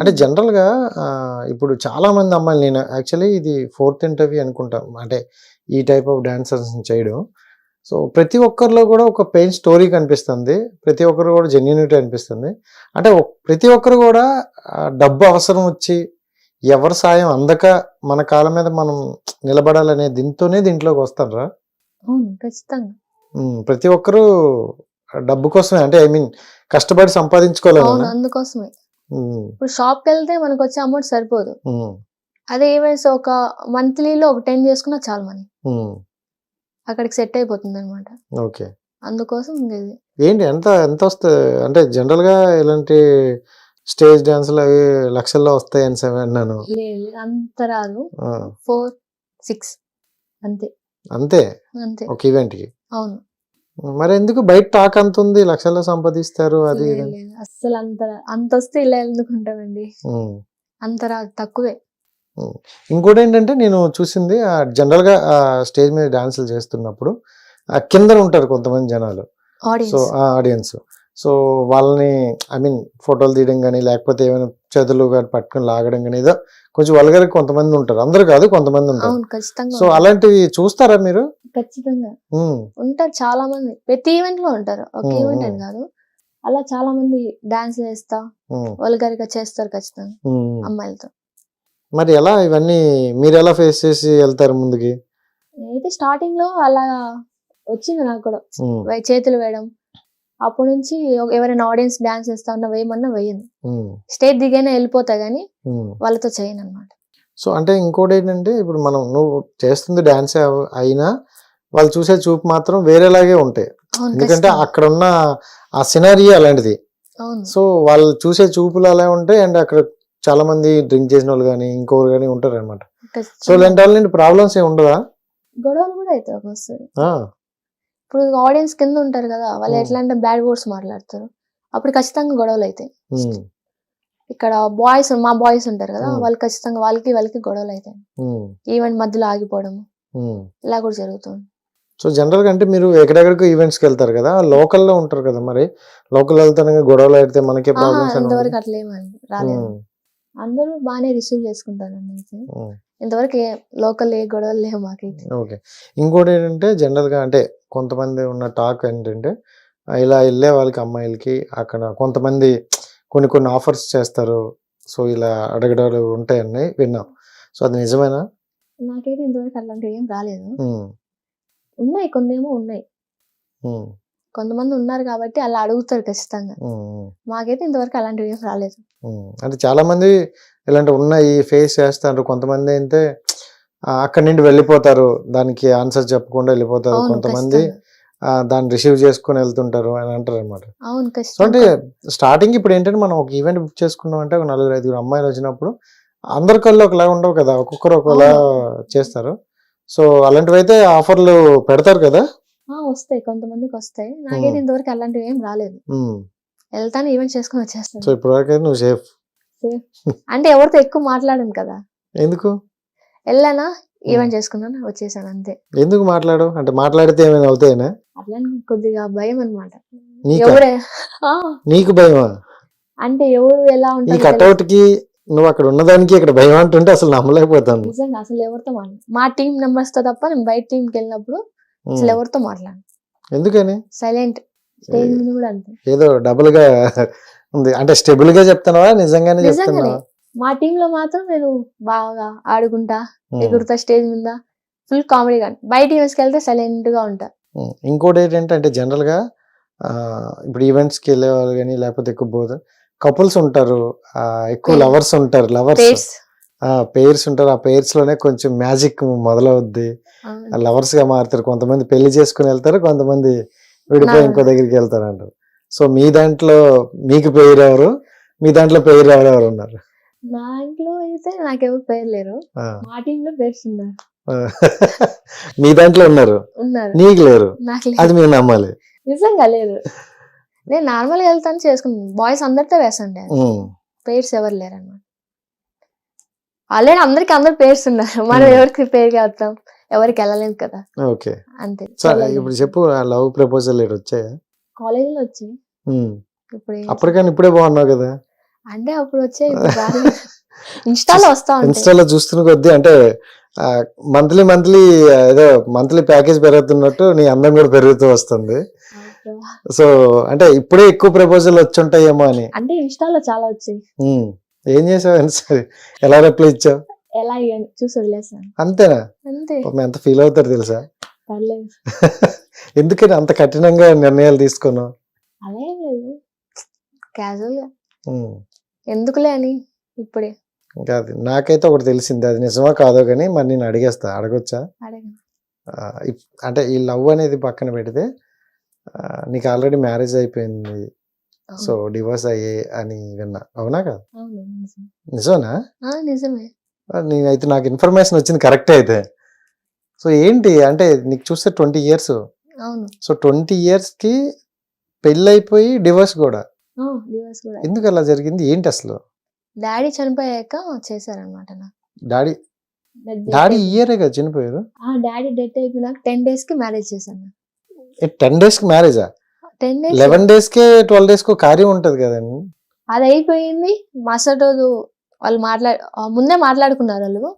అంటే జనరల్‌గా ఇప్పుడు చాలామంది అమ్మాయిలు నేను యాక్చువల్లీ ఇది ఫోర్త్ ఇంటర్వ్యూ అనుకుంటా. అంటే ఈ టైప్ ఆఫ్ డాన్సర్స్‌ని చేయడం. సో, ప్రతి ఒక్కరిలో కూడా ఒక పెయిన్ స్టోరీ కనిపిస్తుంది. ప్రతి ఒక్కరు కూడా జెన్యూనిటీ అనిపిస్తుంది. అంటే ప్రతి ఒక్కరు కూడా డబ్బు అవసరం వచ్చి ఎవరి సాయం అందక మన కాళ్ళ మీద మనం నిలబడాలనే దీంతోనే దీంట్లోకి వస్తార్రా? అవును. ఖచ్చితంగా. ప్రతి ఒక్కరు డబ్బు కోసమే అంటే ఐ మీన్ కష్టపడి అవును. సంపాదించుకోవాలనేనా? అందుకోసమే. హ్మ్. ఇప్పుడు షాప్‌కెళ్తే మనకొచ్చే అమౌంట్ సరిపోదు. అదే ఈవెంట్స్ ఒక మంత్లీలో ఒక 10 చేసుకున్నా చాలు మనీ. అక్కడికి సెట్ అయిపోతుందన్నమాట. ఓకే. అందుకోసం ఇది. ఏంటి ఎంత ఎంతొస్తది? అంటే జనరల్‌గా ఇలాంటి స్టేజ్ డాన్సులు అవి లక్షల్లో వస్తాయనేసి విన్నాను. లేదు. లేదు. అంత రాదు. 4, 6 అంతే. అంతే. అంతే. ఒక ఈవెంట్‌కి. అవును. మరెందుకు బయట టాక్ అంతుంది లక్షల్లో సంపాదిస్తారు అది. అస్సలు అంత అంతొస్తే ఇలా ఎందుకుంటామండి. అంత రాదు. తక్కువే. హ్మ్. ఇంకోటేంటంటే నేను చూసింది ఆహ్, జనరల్‌గా ఆహ్, స్టేజ్ మీద డాన్సులు చేస్తున్నప్పుడు కిందన ఉంటారు కొంతమంది జనాలు. So, audience. సో, వాళ్ళని ఐ మీన్ ఫోటోలు తీయడం గాని, లేకపోతే ఏమైనా చేతులు గాని పట్టుకొని లాగడం గాని, ఏదో కొంచెం వల్గర్‌గా కొంతమంది ఉంటారు. అందరూ కాదు కొంతమంది ఉంటారు. సో. అలాంటివి చూస్తారా మీరు? ఖచ్చితంగా. ఉంటారు చాలా మంది. ప్రతి ఈవెంట్‌లో ఉంటారు. ఒక. ఈవెంట్ అని. కాదు. అలా చాలా మంది డాన్స్ వేస్తా, హ్మ్. వల్గర్‌గా చేస్తారు ఖచ్చితంగా. అమ్మాయిలతో. మరి ఎలా ఇవన్నీ మీరెలా ఫేస్ చేసి ఎళ్తారు ముందుకి? నేనైతే స్టార్టింగ్‌లో అలా వచ్చింది నాకు కూడా. చేతులు వేయడం. అప్పటి నుంచి ఎవ- ఎవరైనా ఆడియన్స్ డాన్స్ చేస్తా ఉన్నా వేయమన్నా వేయను. స్టేజ్ దిగైనా వెళ్ళిపోతా గానీ. వాళ్ళతో చేయనన్నమాట. సో, అంటే ఇంకోటేంటంటే ఇప్పుడు మనం నువ్వు చేస్తుంది డాన్సే అయినా వాళ్ళు చూసే చూపు మాత్రం వేరేలాగే ఉంటాయి. ఎందుకంటే ఖచ్చితంగా. అక్కడున్న ఆ సినారియో అలాంటిది. సో, వాళ్ళు చూసే చూపులు అలా ఉంటాయి. అండ్ అక్కడ చాలా మంది డ్రింక్ చేసినోళ్ళు గాని, ఇంకోరు గాని ఉంటారనమాట. సో, ఖచ్చితంగా. ఇలాంటి వాళ్ళ నుండి ప్రాబ్లమ్స్ ఏమి ఉండవా? గొడవలు కూడా అవుతాయి! ఇప్పుడు ఆడియన్స్ కింద ఉంటారు కదా వాళ్ళు. ఎట్లా అంటే బ్యాడ్ వర్డ్స్ మాట్లాడతారు. అప్పుడు ఖచ్చితంగా గొడవలు అవుతాయి. ఇక్కడ బాయ్స్ మా బాయ్స్ ఉంటారు కదా. వాళ్ళు ఖచ్చితంగా వాళ్ళకి వాళ్ళకి గొడవలు అవుతాయి. ఈవెంట్ మధ్యలో ఆగిపోవడం. ఇలా కూడా జరుగుతుంది. సో, జనరల్‌గా అంటే మీరు ఎక్కడెక్కడికో ఈవెంట్స్‌కి వెళ్తారు కదా! లోకల్‌లో ఉంటారు కదా మరి. లోకల్ వెళ్తానే గొడవలు అయితే మనకే ప్రాబ్లమ్స్ ఏమీ రాలేదు. అందరూ బాగానే రిసీవ్ చేసుకుంటారండి. ఇంతవరకు లోకల్ ఏ గొడవలు లేవు మాకైతే. ఓకే. ఇంకోటి ఏంటంటే జనరల్‌గా అంటే కొంతమంది ఉన్న టాక్ ఏంటంటే ఇలా ఎళ్ళే వాళ్ళకి అమ్మాయిలకి అక్కడ కొంతమంది కొన్ని కొన్ని ఆఫర్స్ చేస్తారు. సో, ఇలా అడగడాలు ఉంటాయని విన్నాం. సో, అది నిజమేనా? నాకైతే ఇంతవరకు అట్లాంటివి ఏం రాలేదు. ఉన్నాయి కొన్నేమో ఉన్నాయి. కొంతమంది ఉన్నారు కాబట్టి అలా అడుగుతారు ఖచ్చితంగా. మాకైతే ఇంతవరకు అలాంటివి ఏం రాలేదు. అంటే చాలామంది ఇలాంటివి ఉన్నాయి ఫేస్ చేస్తారు. కొంతమంది అయితే అక్కడి నుండి వెళ్ళిపోతారు. దానికి ఆన్సర్ చెప్పకుండా వెళ్ళిపోతారు. కొంతమంది దాన్ని రిసీవ్ చేసుకొని వెళ్తుంటారు అని అంటారనమాట. అవును సో, అంటే. స్టార్టింగ్ ఇప్పుడు ఏంటంటే మనం ఒక ఈవెంట్ బుక్ చేసుకున్నామంటే ఒక నలుగురు, ఐదుగురు అమ్మాయిలు వచ్చినప్పుడు అందరి కళ్ళు ఒకలా ఉండవు కదా! ఒక్కొక్కరు ఒకలా. చేస్తారు. సో, అలాంటివైతే ఆఫర్‌లు పెడతారు కదా! వస్తాయి. కొంతమందికి వస్తాయి. నాకైతే. ఇంతవరకు అలాంటివి ఏం రాలేదు. హ్మ్. ఎళ్తాను ఈవెంట్ చేసుకొని సో, వచ్చేస్తాను. నువ్వు సేఫ్. అంటే ఎవరితో ఎక్కువ మాట్లాడను కదా! ఎందుకు? ఎళ్ళానా హ్మ్. ఈవెంట్ చేసుకున్నాను వచ్చేసాను అంతే. ఎందుకు మాట్లాడవు? అంటే మాట్లాడితే ఏమైనా అవుతాయనా? అట్లని కొద్దిగా భయం అన్నమాట. నీకా? ఎవరే! నీకు భయమా? అంటే ఎవరు ఎలా ఈ ఉంటారో తెలీదు. కటౌట్‌కి నువ్వు అక్కడ ఉన్నదానికి ఇక్కడ భయం అంటుంటే అసలు నమ్మలేకపోతాను. నిజంగా అసలు ఎవరితో. మా టీమ్ మెంబర్స్‌తో తప్ప నేను బయట టీమ్‌కి వెళ్ళినప్పుడు అసలు. ఎవరితో మాట్లాడను. ఎందుకని? సైలెంట్. స్టేజ్ ముందు కూడా అంతే. ఏదో డబుల్‌గా ఉంది. అంటే స్టెబుల్‌గా చెప్తున్నావా? నిజంగానే. చెప్తున్నావా? మా టీమ్‌లో మాత్రం నేను బాగా ఆడుకుంటా. ఎగురుతా స్టేజ్ మీద. ఫుల్ కామెడీగా. బయట ఈవెంట్స్‌కి వెళ్తే సైలెంట్‌గా ఉంటా. హ్మ్. ఇంకోటేంటంటే అంటే జనరల్‌గా ఆహ్, ఇప్పుడు ఈవెంట్స్‌కి వెళ్ళేవాళ్ళు గాని లేకపోతే ఎక్కువ బోత్ కపుల్స్ ఉంటారు. ఎక్కువ. లవర్స్ ఉంటారు. లవర్స్. పేర్స్. ఆ! పెయిర్స్ ఉంటారు. ఆ పెయిర్స్‌లోనే కొంచెం మ్యాజిక్ మొదలవుద్ది. అవును. లవర్స్‌గా మారుతారు. కొంతమంది పెళ్ళి చేసుకొని వెళ్తారు. కొంతమంది విడిపోయి ఇంకో దగ్గరికి వెళ్తారంటారు. సో, మీ దాంట్లో మీకు పెయిర్ ఎవరు? మీ దాంట్లో పెయిర్ ఎవరెవరు ఉన్నారు? నా ఇంట్లో అయితే నాకెవరు పేరు లేరు. మా టీమ్‌లో పేర్స్ ఉన్నారు. మీ దాంట్లో ఉన్నారు. ఉన్నారు. నీకు లేరు. అది. మీరు నమ్మాలి. నిజంగా లేదు. నేను నార్మల్‌గా వెళ్తాను చేసుకుంటాను. బాయ్స్ అందరితో. హ్మ్. పేర్స్ ఎవరు లేరన్నమాట. ఆల్రెడీ అందరికి అందరు పేర్స్ ఉన్నారు. మనం. ఎవరికి పేరుగా వస్తాం? ఎవరికి వెళ్ళలేదు కదా! ఓకే. అంతే. సో, వెళ్ళలేదు. ఇప్పుడు చెప్పు ఆ లవ్ ప్రపోజల్ ఏటి వచ్చాయా? కాలేజీలో వచ్చాయి. ఇప్పుడు ఏం అప్పటికన్నా ఇప్పుడే బాగున్నావు కదా! అంటే అప్పుడు వచ్చే. ఇన్స్టాలో వస్తా ఇన్స్టాలో చూస్తున్న కొద్దీ అంటే మంత్లీ మంత్లీ ఏదో మంత్లీ ప్యాకేజ్ పెరుగుతున్నట్టు నీ అందం కూడా పెరుగుతూ వస్తుంది సో అంటే ఇప్పుడే ఎక్కువ ప్రపోజల్ వచ్చి ఉంటాయేమో అని అంటే ఇన్స్టాలో చాలా వచ్చాయి. ఏం చేసావు? సరే ఎలా రిప్లై ఇచ్చావు? ఎలా చూసి వదిలేసాను. అంతేనా? అంతే. పాపం ఎంత ఫీల్ అవుతారు తెలుసా? పర్లేదు. ఎందుకని అంత కఠినంగా నిర్ణయాలు తీసుకున్నావు? అలా ఏం లేదు. క్యాజువల్గా. ఉమ్. ఎందుకులే అని? ఇప్పుడే. ఇంకా అది నాకైతే ఒకటి తెలిసింది. అది నిజమా కాదో కానీ మరి నేను అడిగేస్తా. అడగొచ్చా? అడగను ఆ, ఇప్- అంటే ఈ లవ్ అనేది పక్కన పెడితే ఆ, నీకు ఆల్రెడీ మ్యారేజ్ అయిపోయింది. సో డివోర్స్ అయ్యే అని విన్నా. అవునా కదా? నిజమేనా? నిజమే. నేనైతే నాకు ఇన్ఫర్మేషన్ వచ్చింది కరెక్ట్ అయితే. సో ఏంటి? అంటే నీకు చూస్తే ట్వంటీ ఇయర్స్. అవును. సో ట్వంటీ కి పెళ్ళి అయిపోయి డివోర్స్ కూడా ఎందుకు అలా జరిగింది? ఏంటి అసలు? డాడీ చనిపోయాక చేశారనమాట డాడీ డాడీ ఇయరే కదా చనిపోయారు? డాడీ డెత్ అయిపోయినాక టెన్ డేస్కి మ్యారేజ్ చేశాను. టెన్ డేస్కి మ్యారేజా? టెన్ డేస్ లెవెన్ డేస్కి ట్వెల్వ్ డేస్కి కార్యం ఉంటది కదండి. అది అయిపోయింది. మరుసటి రోజు వాళ్ళు మాట్లా ముందే మాట్లాడుకున్నారు వాళ్ళు.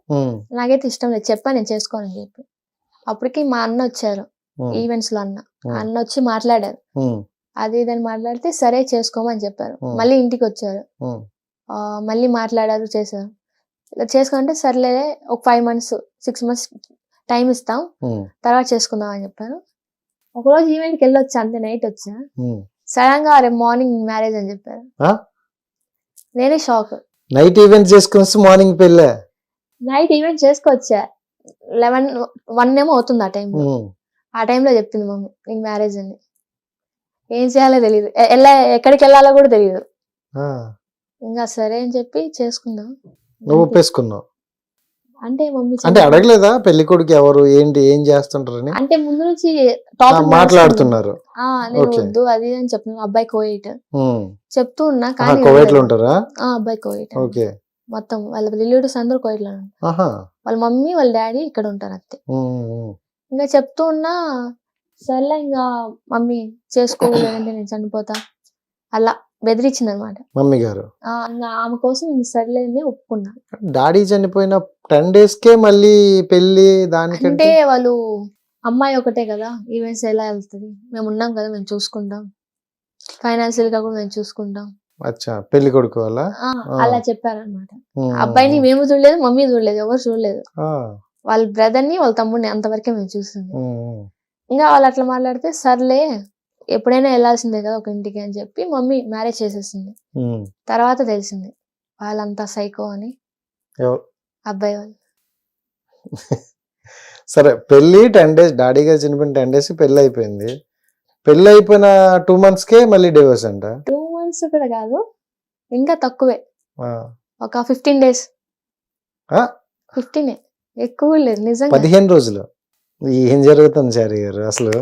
నాకైతే ఇష్టం లేదు. చెప్పా నేను చేసుకోనని చెప్పి. అప్పటికి మా అన్న వచ్చారు. ఈవెంట్స్లో అన్న. అన్న వచ్చి మాట్లాడారు. అది ఇదని మాట్లాడితే సరే చేసుకోమని చెప్పారు. మళ్ళీ ఇంటికి వచ్చారు. మళ్ళీ మాట్లాడారు చేశారు. ఇలా చేసుకుంటే సర్లే ఒక five months six months time ఇస్తాం. తర్వాత చేసుకుందాం అని చెప్పారు. ఒకరోజు ఈవెంట్కి వెళ్ళొచ్చా? అంతే నైట్ వచ్చా. సడన్గా రేపు మార్నింగ్ మ్యారేజ్ అని చెప్పారు? నేనే షాక్ నైట్ ఈవెంట్ చేసుకుని మార్నింగ్ పెళ్ళే? నైట్ ఈవెంట్ చేసుకొచ్చా లెవెన్ వన్ ఏమో అవుతుంది ఆ టైంలో. ఉమ్, ఆ టైంలో చెప్పింది మమ్మీ నీకు మ్యారేజ్ అని. ఏం చేయాలో తెలియదు ఎలా ఎక్కడికి వెళ్ళాలో కూడా తెలియదు ఇంకా సరే అని చెప్పి చేసుకుందాం. నువ్వు ఒప్పేసుకున్నావు. అంటే మమ్మీ అంటే అడగలేదా? పెళ్ళి కొడుకు ఎవరు? ఏంటి? ఏం చేస్తుంటారని? అంటే ముందు నుంచి టాపిక్ మాట్లాడుతున్నారు. నేను. వద్దు అది అని చెప్తున్నాను అబ్బాయి కోయిట్. చెప్తూ ఉన్నా కానీ లో వినలేదు. ఉంటారా? ఆ అబ్బాయి కోయిట్. ఓకే. మొత్తం వాళ్ళ రిలేటివ్స్ అందరూ కోయిట్లో వాళ్ళ మమ్మీ వాళ్ళ డాడీ ఇక్కడ ఉంటారు అంతే. ఇంకా చెప్తూ ఉన్నా సర్లే ఇంకా మమ్మీ చేసుకోలేదంటే నేను చనిపోతా. అలా. బెదిరించింది అనమాట మమ్మీ గారు? ఆమె కోసం ఇంక సర్లే అని ఒప్పుకున్నా. డాడీ చనిపోయిన టెన్ డేస్ కే మళ్ళీ పెళ్ళి అంటే దానికంటే వాళ్ళు అమ్మాయి ఒకటే కదా ఈవెంట్స్ ఎలా వెళ్తుంది? మేము ఉన్నాం కదా మేము చూసుకుంటాం. ఫైనాన్షియల్గా కూడా మేము చూసుకుంటాం. అచ్చా పెళ్ళి కొడుకు వల్ల. అలా చెప్పారనమాట. అబ్బాయిని మేము చూడలేదు మమ్మీ చూడలేదు ఎవరు చూడలేదు. వాళ్ళ బ్రదర్ని వాళ్ళ తమ్ముడిని అంతవరకే మేము ఉమ్, ఇంకా వాళ్ళు అట్లా మాట్లాడితే సర్లే ఎప్పుడైనా వెళ్ళాల్సిందే కదా ఒక ఇంటికి అని చెప్పి మమ్మీ మ్యారేజ్ చేసేసింది. తర్వాత తెలిసింది వాళ్ళంతా సైకో అని అబ్బాయి వాళ్ళు. సరే పెళ్ళి టెన్ డేస్ డాడీ గారు చనిపోయిన టెన్ డేస్ పెళ్ళి అయిపోయింది. పెళ్ళి అయిపోయిన టూ మంత్స్ కే మళ్ళీ డివోర్స్ అంట? టూ మంత్స్ కూడా కాదు ఇంకా తక్కువే. ఒక ఫిఫ్టీన్ డేస్? ఫిఫ్టీన్ ఎక్కువ లేదు నిజంగా. పదిహేను రోజులు. ఏం జరుగుతుంది చారి గారు అసలు?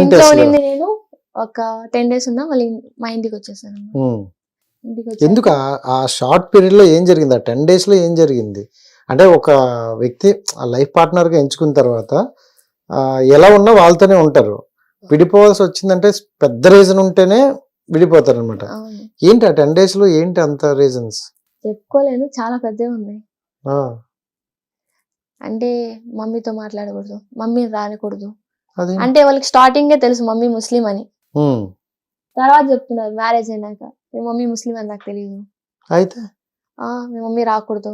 ఇంట్లో ఉండింది నేను. ఒక టెన్ డేస్ ఉన్నా మళ్ళీ మా ఇంటికి వచ్చేసాను. ఇంటికి ఎందుకు ఆ- షార్ట్ పీరియడ్లో ఏం జరిగింది? ఆ టెన్ డేస్లో ఏం జరిగింది? అంటే ఒక వ్యక్తి ఆ లైఫ్ పార్ట్నర్గా ఎంచుకున్న తర్వాత ఎలా ఉన్నా వాళ్ళతోనే ఉంటారు. విడిపోవాల్సి వచ్చిందంటే పెద్ద రీజన్ ఉంటేనే విడిపోతారు అనమాట ఏంటి ఆ టెన్ డేస్లో ఏంటి అంత రీజన్స్ చెప్పుకోలేను చాలా పెద్దవి ఉన్నాయి. అంటే మమ్మీతో మాట్లాడకూడదు మమ్మీ రానికూడదు. అంటే వాళ్ళకి స్టార్టింగే తెలుసు మమ్మీ ముస్లిం అని. తర్వాత చెప్తున్నారు మ్యారేజ్ అయినాక. మీ మమ్మీ ముస్లిం అని నాకు తెలియదు అయితే? ఆ మీ మమ్మీ రాకూడదు.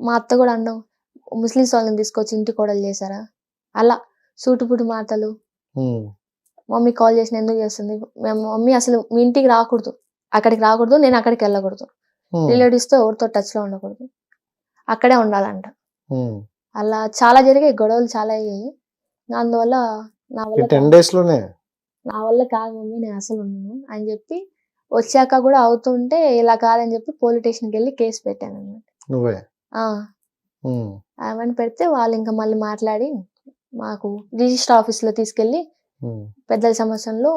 మా అత్త కూడా అన్నాం ముస్లిమ్స్ వాళ్ళని తీసుకొచ్చి ఇంటి కోడలు చేశారా? అలా సూటుపుటు మాటలు. మమ్మీ కాల్ చేసిన ఎందుకు చేస్తుంది? మేము మమ్మీ అసలు మీ ఇంటికి రాకూడదు. అక్కడికి రాకూడదు నేను అక్కడికి వెళ్ళకూడదు. రిలేటివ్స్తో ఎవరితో టచ్లో ఉండకూడదు. అక్కడే ఉండాలంట. అలా చాలా జరిగాయి గొడవలు చాలా అయ్యాయి. అందువల్ల నా వల్ల టెన్. డేస్లోనే నా వల్ల కాదు మమ్మీ నేను అసలు ఉండను అని చెప్పి వచ్చాక కూడా అవుతుంటే ఇలా కాదని చెప్పి పోలీస్ స్టేషన్కి వెళ్ళి కేసు పెట్టాను అనమాట నువ్వే. అవన్నీ పెడితే వాళ్ళు ఇంకా మళ్ళీ మాట్లాడి మాకు రిజిస్టర్ ఆఫీస్లో తీసుకెళ్ళి. పెద్దల సమస్యలో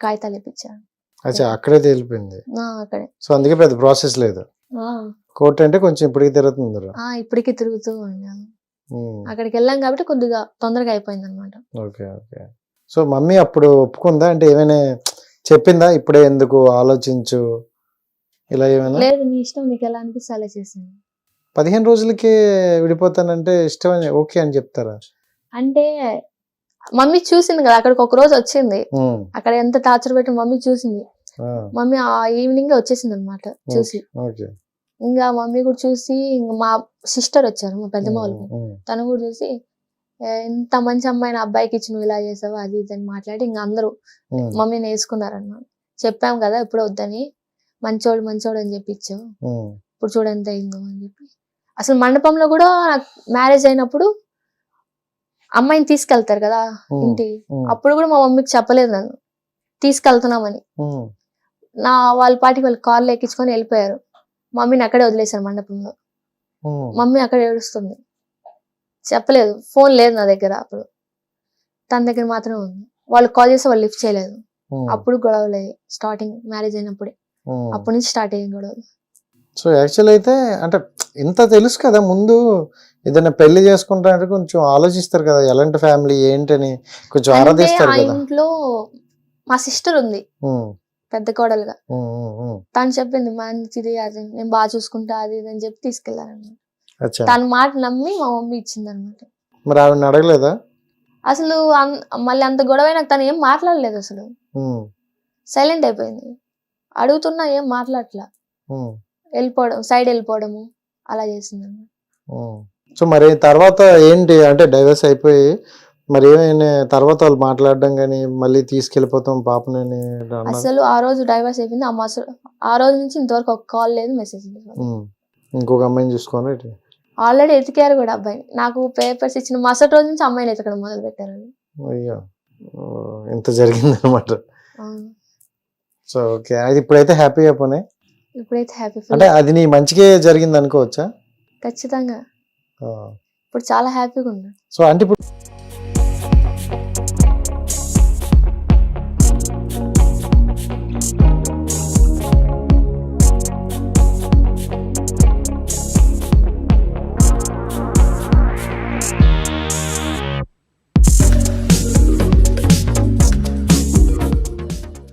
కాగితాలు ఇప్పించారు అచ్చా అక్కడే తేలిపోయింది. ఆ, అక్కడే. సో అందుకే పెద్ద ప్రాసెస్ లేదు. ఆ, కోర్టు అంటే కొంచెం ఇప్పటికి తిరుగుతుంది ఆ, ఇప్పటికీ తిరుగుతూ ఉన్నాను. అక్కడికి వెళ్ళాం కాబట్టి కొద్దిగా తొందరగా అయిపోయింది అనమాట ఓకే ఓకే సో మమ్మీ అప్పుడు ఒప్పుకుందా? అంటే ఏమైనా చెప్పిందా? ఇప్పుడే ఎందుకు ఆలోచించు? ఇలా ఏమైనా? లేదు నీ ఇష్టం నీకు ఎలా అనిపిస్తే అలా చేసాను పదిహేను రోజులకే విడిపోతానంటే ఇష్టం అని ఓకే అని చెప్తారా? అంటే మమ్మీ చూసింది కదా అక్కడికి ఒక రోజు వచ్చింది. ఉమ్, అక్కడ ఎంత టార్చర్ పెట్టి మమ్మీ చూసింది. ఆ, మమ్మీ ఆ ఈవినింగ్ వచ్చేసింది అనమాట చూసి. ఓకే ఇంకా మమ్మీ కూడా చూసి ఇంకా మా సిస్టర్ వచ్చారు మా పెద్దమ్మ వాళ్ళు తను కూడా చూసి "ఏ, ఇంత మంచి అమ్మాయిని అబ్బాయికి ఇచ్చి నువ్వు ఇలా చేసావు? అది ఇది అని మాట్లాడి ఇంకా అందరూ మమ్మీని వేసుకున్నారన్నమాట చెప్పాం కదా ఇప్పుడు వద్దని మంచోడు మంచోడు అని చెప్పి ఇచ్చావు ఇప్పుడు చూడు ఎంత అయిందో అని చెప్పి. అసలు మండపంలో కూడా నాకు మ్యారేజ్ అయినప్పుడు అమ్మాయిని తీసుకెళ్తారు కదా ఇంటికి. ఉమ్, అప్పుడు కూడా మా మమ్మీకి చెప్పలేదు నన్ను. తీసుకెళ్తున్నామని. నా వాళ్ళ పాటికి వాళ్ళు కార్లో ఎక్కించుకొని వెళ్ళిపోయారు. మమ్మీని అక్కడే వదిలేశారు మండపంలో. మమ్మీ అక్కడ ఏడుస్తుంది. చెప్పలేదు. ఫోన్ లేదు నా దగ్గర అప్పుడు. తన దగ్గర మాత్రమే ఉంది. వాళ్ళు కాల్ చేస్తే వాళ్ళు లిఫ్ట్ చేయలేదు. అప్పుడు గొడవలేదు స్టార్టింగ్ మ్యారేజ్ అయినప్పుడే. అప్పటి నుంచి స్టార్ట్ అయ్యింది గొడవలు. సో యాక్చువల్ అయితే అంటే ఇంత తెలుసు కదా ముందు ఏదైనా పెళ్ళి చేసుకుంటానంటే కొంచెం ఆలోచిస్తారు కదా ఎలాంటి ఫ్యామిలీ ఏంటని కొంచెం ఆరాధిస్తారు కదా. ఇంట్లో మా సిస్టర్ ఉంది. పెద్ద కోడలుగా. తను చెప్పింది మంచిది అది నేను బాగా చూసుకుంటా అది ఇది అని చెప్పి తీసుకెళ్ళారనమాట అచ్చా. తన మాట నమ్మి మా మమ్మీ ఇచ్చింది అనమాట మరి ఆవిడని అడగలేదా? అసలు అన్- మళ్ళీ అంత గొడవ నాకు తను ఏం మాట్లాడలేదు అసలు. ఉమ్, సైలెంట్ అయిపోయింది. అడుగుతున్నా ఏం మాట్లాడట్లా. ఉమ్, వెళ్ళిపోవడం సైడ్ వెళ్ళిపోవడము అలా చేసింది అనమాట ఉమ్. సో మరి తర్వాత ఏంటి? అంటే డైవర్స్ అయిపోయి మరి ఏమైనా తర్వాత వాళ్ళు మాట్లాడడం కానీ మళ్ళీ తీసుకెళ్ళిపోతాం పాపని అని అన్నారు? అసలు ఆ రోజు డైవర్స్ అయిపోయింది. ఆ మస ఆ రోజు నుంచి ఇంతవరకు ఒక కాల్ లేదు మెసేజ్ లేదు. ఇంకొక అమ్మాయిని చూసుకొని ఇటు. ఆల్రెడీ ఎతికారు కూడా అబ్బాయిని నాకు పేపర్స్ ఇచ్చిన మరుసటి రోజు నుంచి అమ్మాయిని ఎతకడం మొదలు పెట్టారు. అయ్యో. ఇంత జరిగింది అనమాట. So okay. అది ఇప్పుడైతే హ్యాపీగా పోనీ? ఇప్పుడైతే హ్యాపీ అంటే అది నీ మంచిగా జరిగింది అనుకోవచ్చా? ఖచ్చితంగా. ఇప్పుడు చాలా హ్యాపీగా ఉన్నాను సో అంటే ఇప్పుడు